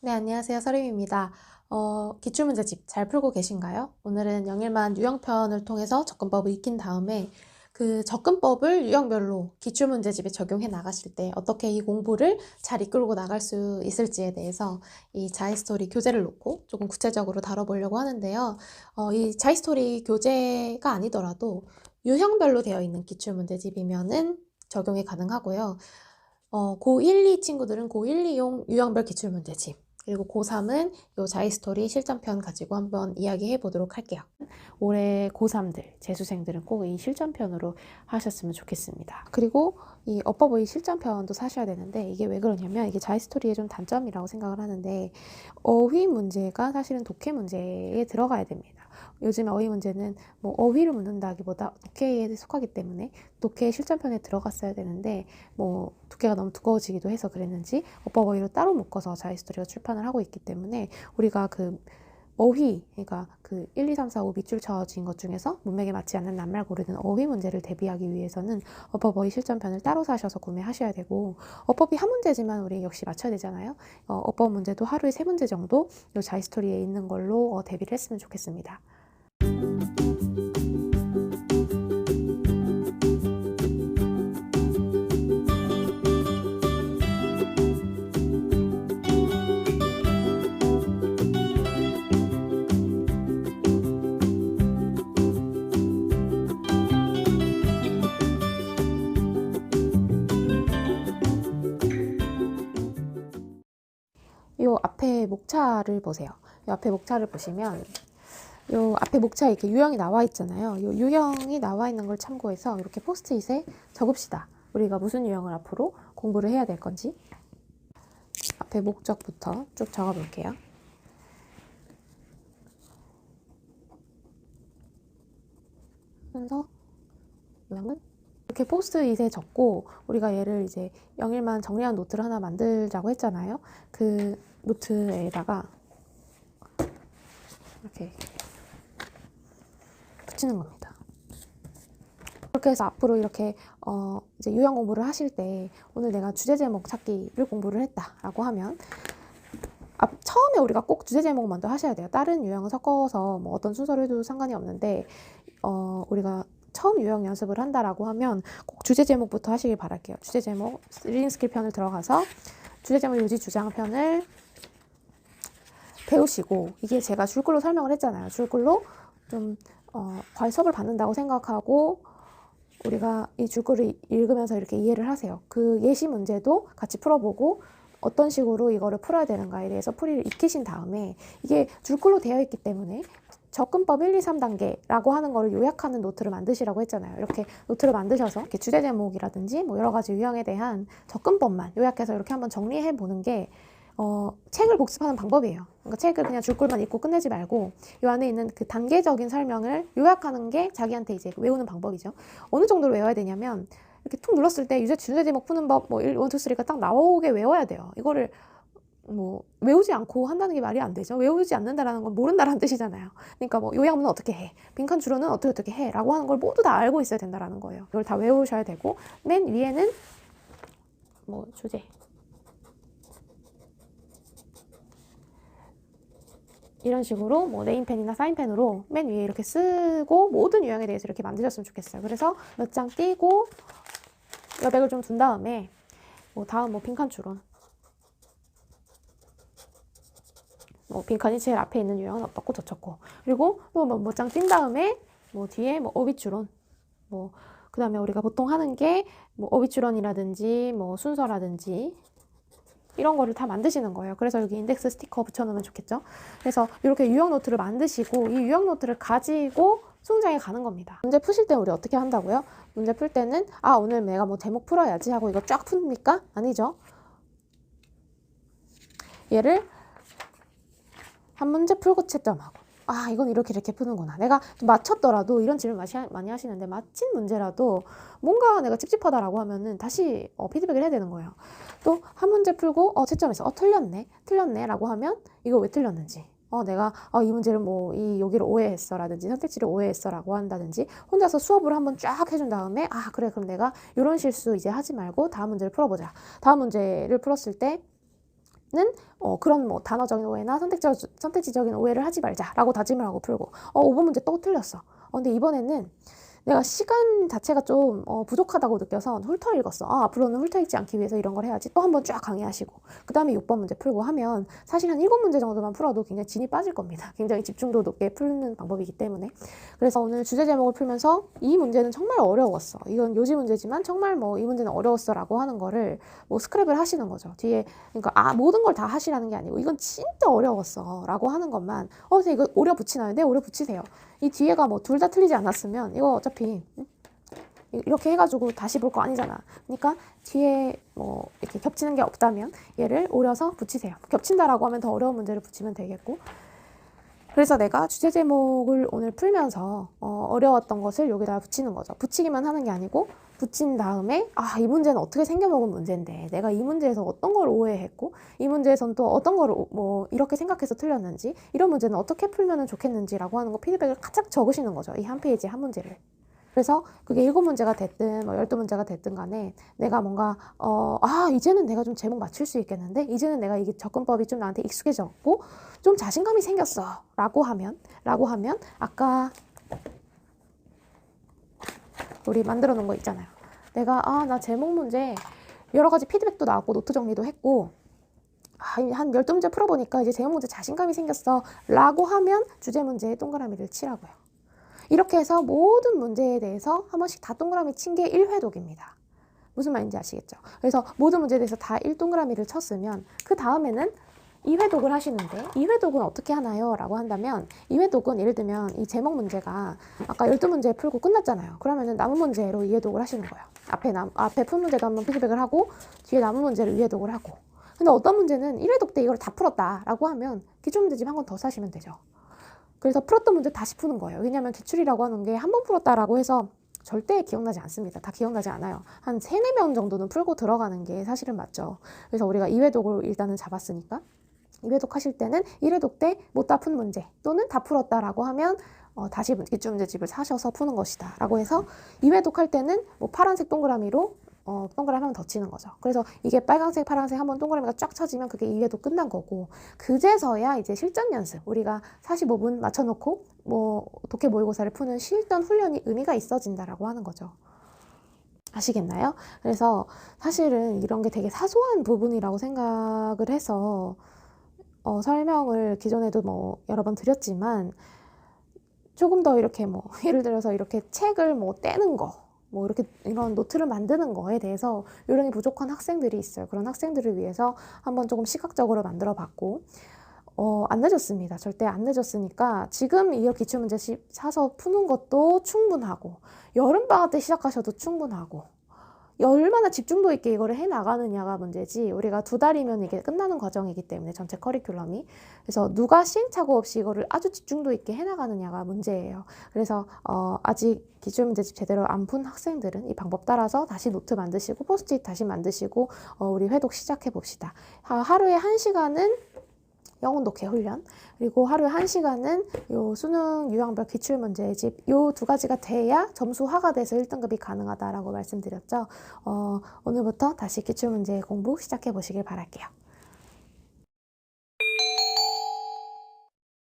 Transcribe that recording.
네, 안녕하세요. 서림입니다. 어, 기출문제집 잘 풀고 계신가요? 오늘은 영일만 유형편을 통해서 접근법을 익힌 다음에 그 접근법을 유형별로 기출문제집에 적용해 나가실 때 어떻게 이 공부를 잘 이끌고 나갈 수 있을지에 대해서 이 자이스토리 교재를 놓고 조금 구체적으로 다뤄보려고 하는데요. 어, 이 자이스토리 교재가 아니더라도 유형별로 되어 있는 기출문제집이면은 적용이 가능하고요. 어, 고1, 2 친구들은 고1, 2용 유형별 기출문제집 그리고 고3은 요 자이스토리 실전편 가지고 한번 이야기해 보도록 할게요. 올해 고3들, 재수생들은 꼭 이 실전편으로 하셨으면 좋겠습니다. 그리고 이 어버버이 실전편도 사셔야 되는데 이게 왜 그러냐면 이게 자이스토리의 좀 단점이라고 생각을 하는데 어휘 문제가 사실은 독해 문제에 들어가야 됩니다. 요즘 어휘 문제는 뭐 어휘를 묻는다기보다 독해에 속하기 때문에 독해 실전편에 들어갔어야 되는데 뭐 독해가 너무 두꺼워지기도 해서 그랬는지 어버버이로 따로 묶어서 자이스토리가 출판을 하고 있기 때문에 우리가 그 어휘, 그러니까 그 1, 2, 3, 4, 5 밑줄 쳐진 것 중에서 문맥에 맞지 않는 낱말 고르는 어휘 문제를 대비하기 위해서는 어법 어휘 실전편을 따로 사셔서 구매하셔야 되고 어법이 한 문제지만 우리 역시 맞춰야 되잖아요. 어, 어법 문제도 하루에 세 문제 정도 이 자이스토리에 있는 걸로 어, 대비를 했으면 좋겠습니다. 요 앞에 목차를 보세요. 요 앞에 목차를 보시면 요 앞에 목차에 이렇게 유형이 나와 있잖아요. 요 유형이 나와 있는 걸 참고해서 이렇게 포스트잇에 적읍시다. 우리가 무슨 유형을 앞으로 공부를 해야 될 건지. 앞에 목적부터 쭉 적어 볼게요. 순서 유형은 이렇게 포스트잇에 적고 우리가 얘를 이제 영일만 정리한 노트를 하나 만들자고 했잖아요. 그 노트에다가 이렇게 붙이는 겁니다. 그렇게 해서 앞으로 이렇게 어 이제 유형 공부를 하실 때 오늘 내가 주제 제목 찾기를 공부를 했다라고 하면 앞 처음에 우리가 꼭 주제 제목 먼저 하셔야 돼요. 다른 유형을 섞어서 뭐 어떤 순서로 해도 상관이 없는데 어 우리가 처음 유형 연습을 한다라고 하면 꼭 주제 제목부터 하시길 바랄게요. 주제 제목 리딩 스킬 편을 들어가서 주제 제목 유지 주장 편을 배우시고 이게 제가 줄글로 설명을 했잖아요. 줄글로 좀 어, 수업을 받는다고 생각하고 우리가 이 줄글을 읽으면서 이렇게 이해를 하세요. 그 예시 문제도 같이 풀어보고 어떤 식으로 이거를 풀어야 되는가에 대해서 풀이를 익히신 다음에 이게 줄글로 되어 있기 때문에 접근법 1, 2, 3단계라고 하는 거를 요약하는 노트를 만드시라고 했잖아요. 이렇게 노트를 만드셔서 이렇게 주제 제목이라든지 뭐 여러 가지 유형에 대한 접근법만 요약해서 이렇게 한번 정리해 보는 게 어, 책을 복습하는 방법이에요. 그러니까 책을 그냥 줄글만 읽고 끝내지 말고 이 안에 있는 그 단계적인 설명을 요약하는 게 자기한테 이제 외우는 방법이죠. 어느 정도로 외워야 되냐면 이렇게 툭 눌렀을 때 유제 주제 제목 푸는 법뭐 1, 2, 3가 딱 나오게 외워야 돼요. 이거를 뭐 외우지 않고 한다는 게 말이 안 되죠. 외우지 않는다라는 건 모른다라는 뜻이잖아요. 그러니까 뭐 요약문은 어떻게 해, 빈칸 주로는 어떻게 어떻게 해라고 하는 걸 모두 다 알고 있어야 된다라는 거예요. 이걸 다 외우셔야 되고 맨 위에는 뭐 주제 이런 식으로 뭐 네임펜이나 사인펜으로 맨 위에 이렇게 쓰고 모든 유형에 대해서 이렇게 만드셨으면 좋겠어요. 그래서 몇 장 띄고 여백을 좀 둔 다음에 뭐 다음 뭐 빈칸 추론 뭐 빈칸이 제일 앞에 있는 유형은 어떻고 저쩌고 그리고 또뭐장 띈 다음에 뭐 뒤에 뭐 어휘 추론 뭐 그다음에 우리가 보통 하는 게 뭐 어휘 추론이라든지 뭐 순서라든지 이런 거를 다 만드시는 거예요. 그래서 여기 인덱스 스티커 붙여놓으면 좋겠죠. 그래서 이렇게 유형 노트를 만드시고 이 유형 노트를 가지고 수능장에 가는 겁니다. 문제 푸실 때 우리 어떻게 한다고요? 문제 풀 때는 아 오늘 내가 뭐 제목 풀어야지 하고 이거 쫙 풉니까? 아니죠. 얘를 한 문제 풀고 채점하고. 아 이건 이렇게 이렇게 푸는구나. 내가 좀 맞췄더라도 이런 질문 많이 하시는데 맞힌 문제라도 뭔가 내가 찝찝하다라고 하면은 다시 어, 피드백을 해야 되는 거예요. 또 한 문제 풀고 어 채점해서 어 틀렸네 틀렸네 라고 하면 이거 왜 틀렸는지. 어 내가 어, 이 문제를 뭐 이 여기를 오해했어 라든지 선택지를 오해했어 라고 한다든지 혼자서 수업을 한번 쫙 해준 다음에 아 그래 그럼 내가 이런 실수 이제 하지 말고 다음 문제를 풀어보자. 다음 문제를 풀었을 때 어, 그런 뭐 단어적인 오해나 선택적, 선택지적인 오해를 하지 말자라고 다짐을 하고 풀고 어, 5번 문제 또 틀렸어. 어, 근데 이번에는 내가 시간 자체가 좀 어, 부족하다고 느껴서 훑어 읽었어. 아, 앞으로는 훑어 읽지 않기 위해서 이런 걸 해야지. 또 한번 쫙 강의하시고. 그 다음에 6번 문제 풀고 하면 사실 한 7문제 정도만 풀어도 굉장히 진이 빠질 겁니다. 굉장히 집중도 높게 풀는 방법이기 때문에. 그래서 오늘 주제 제목을 풀면서 이 문제는 정말 어려웠어. 이건 요지 문제지만 정말 뭐 이 문제는 어려웠어 라고 하는 거를 뭐 스크랩을 하시는 거죠. 뒤에 그러니까 아 모든 걸 다 하시라는 게 아니고 이건 진짜 어려웠어 라고 하는 것만 어 이거 오려 붙이나요? 네 오려 붙이세요. 이 뒤에가 뭐 둘 다 틀리지 않았으면 이거 어차피 응? 이렇게 해가지고 다시 볼 거 아니잖아. 그러니까 뒤에 뭐 이렇게 겹치는 게 없다면 얘를 오려서 붙이세요. 겹친다라고 하면 더 어려운 문제를 붙이면 되겠고. 그래서 내가 주제 제목을 오늘 풀면서 어, 어려웠던 것을 여기다 붙이는 거죠. 붙이기만 하는 게 아니고 붙인 다음에 아 이 문제는 어떻게 생겨먹은 문제인데 내가 이 문제에서 어떤 걸 오해했고 이 문제에선 또 어떤 걸 뭐 이렇게 생각해서 틀렸는지 이런 문제는 어떻게 풀면 좋겠는지라고 하는 거 피드백을 가짝 적으시는 거죠. 이 한 페이지 한 문제를. 그래서 그게 일곱 문제가 됐든 뭐 열두 문제가 됐든 간에 내가 뭔가 어, 아 이제는 내가 좀 제목 맞출 수 있겠는데? 이제는 내가 이게 접근법이 좀 나한테 익숙해졌고 좀 자신감이 생겼어. 라고 하면 라고 하면 아까 우리 만들어 놓은 거 있잖아요. 내가 아 나 제목 문제 여러 가지 피드백도 나왔고 노트 정리도 했고 아, 한 열두 문제 풀어보니까 이제 제목 문제 자신감이 생겼어. 라고 하면 주제 문제에 동그라미를 치라고요 이렇게 해서 모든 문제에 대해서 한 번씩 다 동그라미 친 게 1회독입니다. 무슨 말인지 아시겠죠? 그래서 모든 문제에 대해서 다 1동그라미를 쳤으면 그 다음에는 2회독을 하시는데 2회독은 어떻게 하나요? 라고 한다면 2회독은 예를 들면 이 제목 문제가 아까 12문제 풀고 끝났잖아요. 그러면은 남은 문제로 2회독을 하시는 거예요. 앞에 남, 앞에 푼 문제도 한번 피드백을 하고 뒤에 남은 문제를 2회독을 하고 근데 어떤 문제는 1회독 때 이걸 다 풀었다 라고 하면 기출 문제집 한 권 더 사시면 되죠. 그래서 풀었던 문제 다시 푸는 거예요. 왜냐하면 기출이라고 하는 게 한 번 풀었다라고 해서 절대 기억나지 않습니다. 다 기억나지 않아요. 한 세네 명 정도는 풀고 들어가는 게 사실은 맞죠. 그래서 우리가 2회독을 일단은 잡았으니까 2회독 하실 때는 1회독 때 못 다 푼 문제 또는 다 풀었다라고 하면 어, 다시 기출 문제집을 사셔서 푸는 것이다 라고 해서 2회독 할 때는 뭐 파란색 동그라미로 어, 동그라미 한 번 더 치는 거죠. 그래서 이게 빨간색, 파란색 한 번 동그라미가 쫙 쳐지면 그게 2회도 끝난 거고 그제서야 이제 실전 연습 우리가 45분 맞춰놓고 뭐 독해 모의고사를 푸는 실전 훈련이 의미가 있어진다라고 하는 거죠. 아시겠나요? 그래서 사실은 이런 게 되게 사소한 부분이라고 생각을 해서 어, 설명을 기존에도 뭐 여러 번 드렸지만 조금 더 이렇게 뭐 예를 들어서 이렇게 책을 뭐 떼는 거 뭐 이렇게 이런 노트를 만드는 거에 대해서 요령이 부족한 학생들이 있어요. 그런 학생들을 위해서 한번 조금 시각적으로 만들어 봤고 어, 안 늦었습니다. 절대 안 늦었으니까 지금 이 기출문제 사서 푸는 것도 충분하고 여름방학 때 시작하셔도 충분하고 얼마나 집중도 있게 이거를 해 나가느냐가 문제지 우리가 두 달이면 이게 끝나는 과정이기 때문에 전체 커리큘럼이 그래서 누가 시행착오 없이 이거를 아주 집중도 있게 해 나가느냐가 문제예요. 그래서 어, 아직 기출 문제집 제대로 안 푼 학생들은 이 방법 따라서 다시 노트 만드시고 포스트잇 다시 만드시고 어, 우리 회독 시작해 봅시다. 하루에 한 시간은 영혼 독해 훈련 그리고 하루에 한 시간은 요 수능 유형별 기출 문제집 요 두 가지가 돼야 점수 화가 돼서 1등급이 가능하다라고 말씀드렸죠. 어, 오늘부터 다시 기출 문제 공부 시작해 보시길 바랄게요.